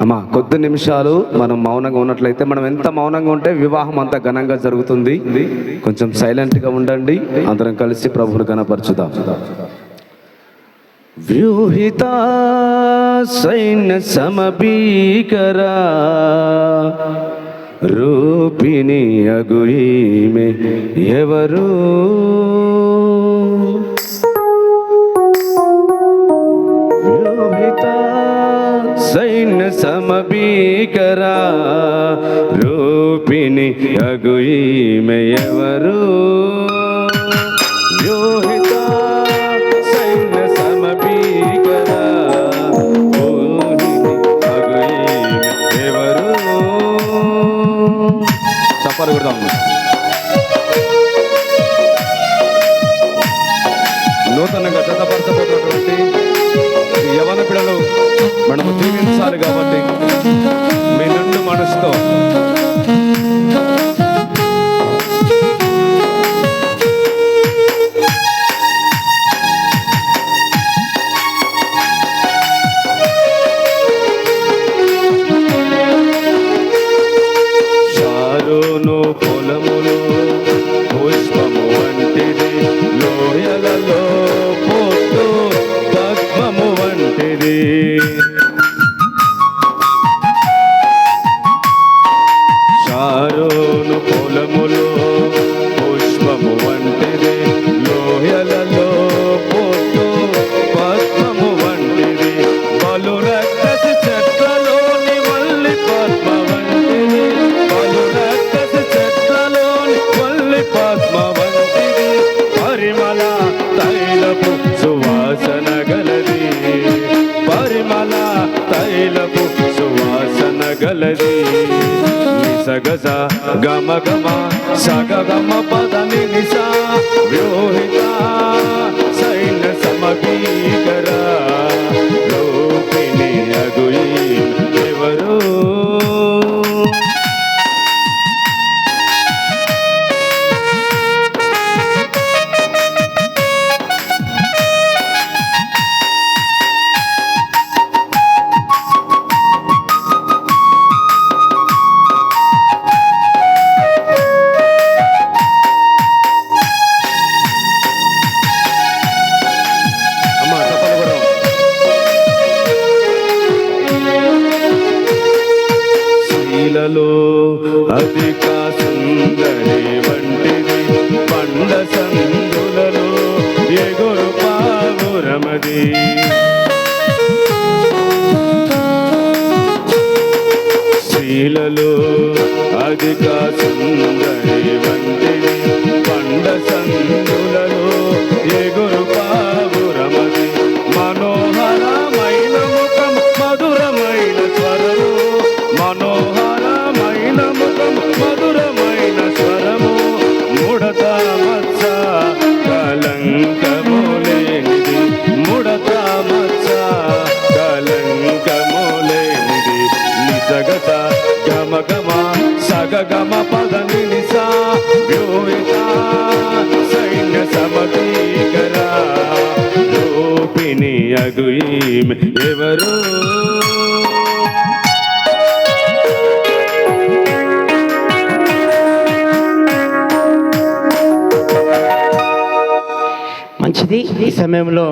అమ్మా కొద్ది నిమిషాలు మనం మౌనంగా ఉన్నట్లయితే మనం ఎంత మౌనంగా ఉంటే వివాహం అంత ఘనంగా జరుగుతుంది. కొంచెం సైలెంట్గా ఉండండి. అందరం కలిసి ప్రభుని కనపరచుదాం వ్యూహిత సైన్య సమపీకరా రూపిణి అగుయిమే ఎవరు? సైన్య సమబీకరా రూపిణి అగుయిమే ఎవరు? చారోను పొలములో పుష్పము వంటిది లోయలలో పొట్టు పద్మము వంటిది బలు రక్కసి చెట్లలోని వల్లి పద్మ వంటిది బలు రక్కసి చెట్లలోని వల్లి పద్మ పరిమళ తైలపు సువాసన గలది. నిసగస గమ గమ సగ గమ ప స్త్రీలలో అధిక రూపిణి అగుయిం ఎవరు? మంచిది ఈ సమయంలో.